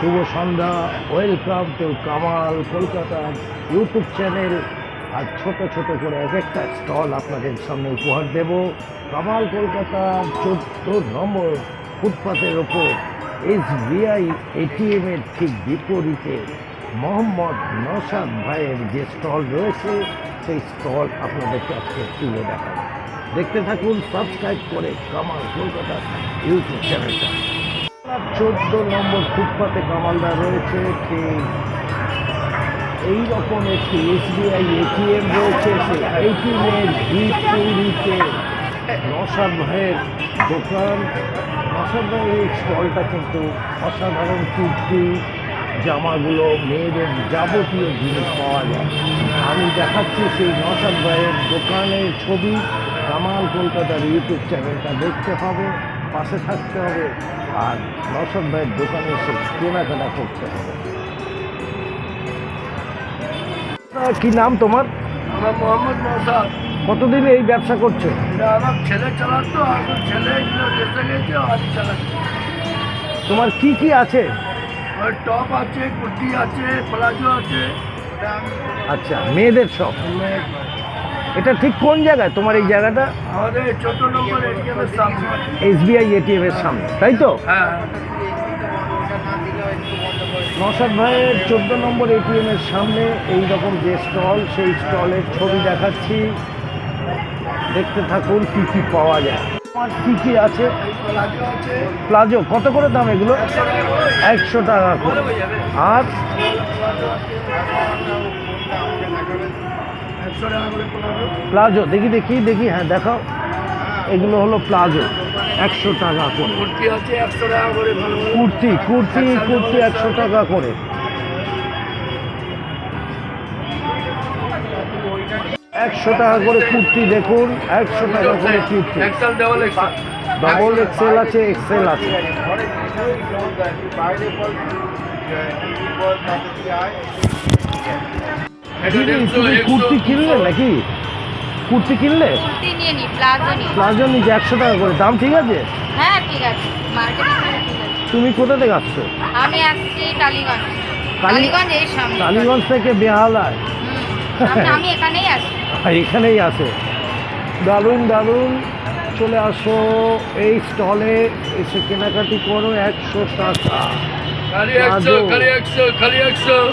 শুভ সন্ধ্যা welcome to Kamal কলকাতার YouTube channel আর ছোট ছোট করে এক একটা স্টল আপনাদের সামনে উপহার দেব। কামাল কলকাতার চোদ্দ নম্বর ফুটপাতের ওপর। এস বিআই এটিএমের ঠিক বিপরীতে মোহাম্মদ নসাদ ভাইয়ের যে স্টল রয়েছে, সেই স্টল আপনাদেরকে আজকে তুলে দেখাবো। দেখতে থাকুন সাবস্ক্রাইব করে কামাল কলকাতার ইউটিউব চ্যানেলটা চোদ্দ নম্বর ফুটপাতে কামালদা রয়েছে ঠিক এই রকম একটি এসবিআই এটিএম রয়েছে সেই এটিএমের বিপরীতে নসাদ ভাইয়ের দোকান। নসাদ ভাইয়ের এই স্টলটা কিন্তু অসাধারণ কুর্তি, জামাগুলো, মেয়েদের যাবতীয় জিনিস পাওয়া যায়। আমি দেখাচ্ছি সেই নসাদ ভাইয়ের দোকানের ছবি। কামাল কলকাতার ইউটিউব চ্যানেলটা দেখতে হবে। পাশে থাকতে হবে। আর নসাদ ভাইয়ের দোকানে এসে কেনাকাটা করতে হবে। কি নাম তোমার? আমার মোহাম্মদ মৌসাদ। কতদিন এই ব্যবসা করছ? আমার ছেলে চালাতো আমার ছেলে এগুলো দেশে গেছে আজ চালাচ্ছে। তোমার কি কি আছে? টপ আছে কুর্তি আছে প্লাজো আছে। আচ্ছা মেয়েদের সব এটা ঠিক কোন জায়গায়? তোমার এই জায়গাটা? এসবিআই এটিএম এর সামনে তাই তো? হ্যাঁ নসাদ ভাইয়ের চোদ্দ নম্বর এটিএম এর সামনে এই রকম যে স্টল সেই স্টলের ছবি দেখাচ্ছি। দেখতে থাকুন কি কি পাওয়া যায়। আমার কি কি আছে? প্লাজো কত করে দাম এগুলো? একশো টাকা করে। আর প্লাজো দেখি দেখি দেখি হ্যাঁ দেখাও। এগুলো হলো প্লাজো একশো টাকা করে। কুর্তি। কুর্তি কুর্তি একশো টাকা করে একশো টাকা করে। কুর্তি দেখুন একশো টাকা করে কুর্তি। ডাবল এক্সেল আছে এক্সেল আছে। কুর্তি কিনলে নাকি? কুর্তি কিনলে? কুর্তি নিয়ে নি প্লাজো নি। প্লাজো একশো টাকা করে। দাম ঠিক আছে? হ্যাঁ ঠিক আছে। মার্কেটে ঠিক আছে। তুমি কোথা থেকে আসছো? আমি আসছি টালিগঞ্জ টালিগঞ্জ এই সামনে। টালিগঞ্জ থেকে বেহালায়। আমি- আমি এখানেই আসি এখানেই আছে। দারুণ দারুণ। চলে আসো এই স্টলে এসে কেনাকাটি করো একশো টাকা। খালি একশো প্লাজো। খালি একশো খালি একশো।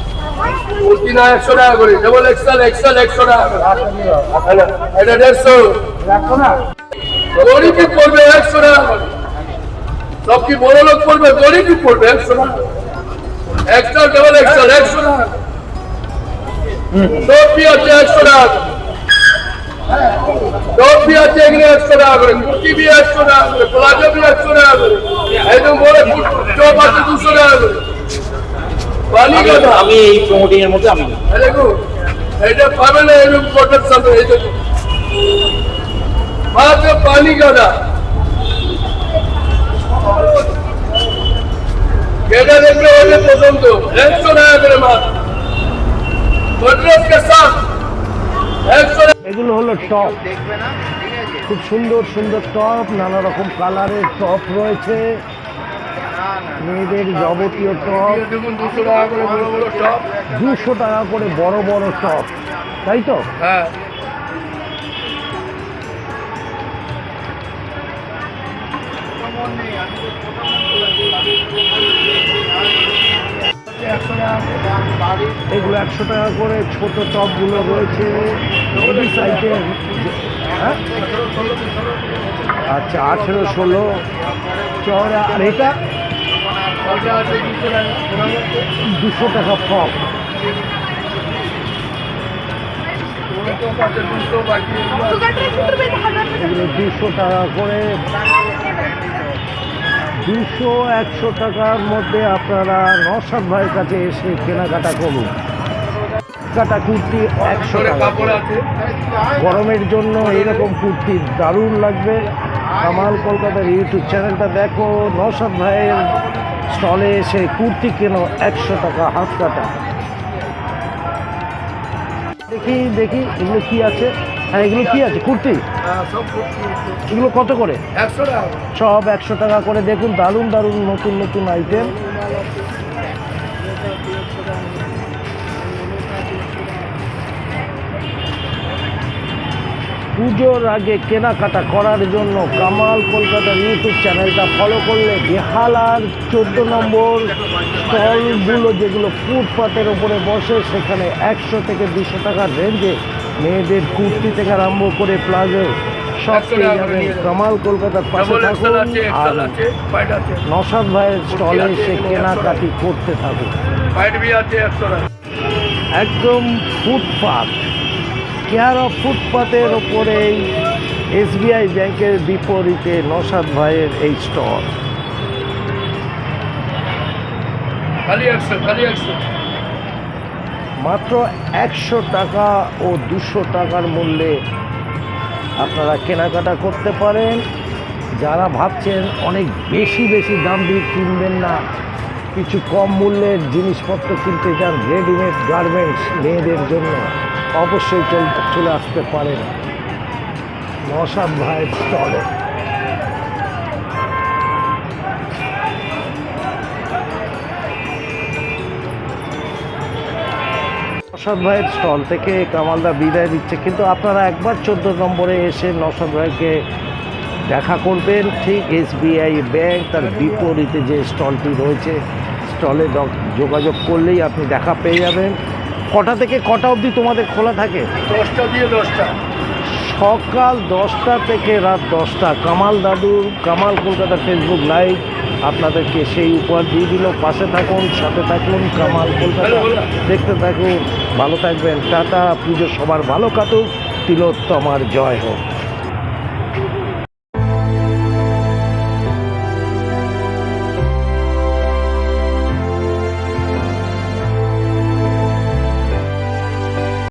কুর্তি একশো টাকা করে ডবল এক্সেল এক্সেল একশো টাকা করে এটা দেড়শো গরিবই পড়বে একশো টাকা করে সব কি বড় লোক পড়বে গরিবই পড়বে একশো টাকা এক্সেল ডবল এক্সেল একশো টাকা টপি আছে একশো টাকা। টপি আছে এখানে একশো টাকা করে কুর্তি বি একশো টাকা করে প্লাজো বি একশো টাকা করে একদম বড় টপ আছে দুশো টাকা করে বালি আমি- এই প্রমোটিং এর মধ্যে আমি এটা পাবে না এরকম প্রোটেকশন এই মাত্র পানি গাদা কেটে দেখলে হলে পছন্দ। একশো টাকা করে মাত্র গোদরেজ কে সাথ একশো এগুলো হলো টপ খুব সুন্দর সুন্দর টপ নানা রকম কালারের টপ রয়েছে। মেয়েদের যাবতীয় টপ দুশো টাকা করে বড় বড় টপ দুশো টাকা করে বড় বড় টপ তাই তো? হ্যাঁ। এগুলো একশো টাকা করে ছোট টপগুলো রয়েছে। হ্যাঁ? আচ্ছা আঠেরো ষোলো চওড়া আর এটা? দুশো টাকা পাচ্ছে দুশো টাকা করে। দুশো, একশো টাকার মধ্যে আপনারা নসাদ ভাইয়ের কাছে এসে কেনাকাটা করুন। কাটা কুর্তি একশো টাকা গরমের জন্য এইরকম কুর্তি দারুণ লাগবে। আমার কলকাতার ইউটিউব চ্যানেলটা দেখো নসাদ ভাইয়ের স্টলে এসে কুর্তি কেনো একশো টাকা হাফ কাটা? দেখি দেখি এগুলো কি আছে? হ্যাঁ এগুলো কি আছে? কুর্তি? হ্যাঁ, এগুলো কত করে? সব একশো টাকা করে। দেখুন দারুণ দারুণ নতুন নতুন আইটেম পুজোর আগে কেনাকাটা করার জন্য কামাল কলকাতার ইউটিউব চ্যানেলটা ফলো করলে বেহালার চোদ্দ নম্বর স্টলগুলো যেগুলো ফুটপাতের ওপরে বসে সেখানে একশো থেকে দুশো টাকার রেঞ্জে মেয়েদের কুর্তি থেকে আরম্ভ করে প্লাজো সব পেয়ে যাবেন কামাল কলকাতার পাশে থাকুন আর নসাদ ভাইয়ের স্টলে এসে কেনাকাটি করতে থাকুন। একদম ফুটপাত। কেয়ার অফ ফুটপাতের ওপরেই এসবিআই ব্যাংকের বিপরীতে নসাদ ভাইয়ের এই স্টল। মাত্র একশো টাকা ও দুশো টাকার মূল্যে আপনারা কেনাকাটা করতে পারেন। যারা ভাবছেন অনেক বেশি বেশি দাম দিয়ে কিনবেন না কিছু কম মূল্যের জিনিসপত্র কিনতে চান রেডিমেড গার্মেন্টস মেয়েদের জন্য। অবশ্যই চল- আসতে পারেন নসাদ ভাইয়ের স্টলে নসাদ ভাইয়ের স্টল থেকে কামালদা বিদায় দিচ্ছে কিন্তু আপনারা একবার চোদ্দ নম্বরে এসে নসাদ ভাইকে দেখা করবেন। ঠিক এসবিআই ব্যাংক তার বিপরীতে যে স্টলটি রয়েছে, স্টলে যোগাযোগ করলেই আপনি দেখা পেয়ে যাবেন। কটা থেকে কটা অবধি তোমাদের খোলা থাকে? দশটা দিয়ে দশটা। সকাল দশটা থেকে রাত দশটা। কামাল দাদু কামাল কলকাতা ফেসবুক লাইভ আপনাদেরকে সেই উপহার দিয়ে দিল। পাশে থাকুন সাথে থাকুন কামাল কলকাতা। দেখতে থাকুন ভালো থাকবেন। টাটা পুজো সবার ভালো কাটুক। তিলোত্তমার জয় হোক।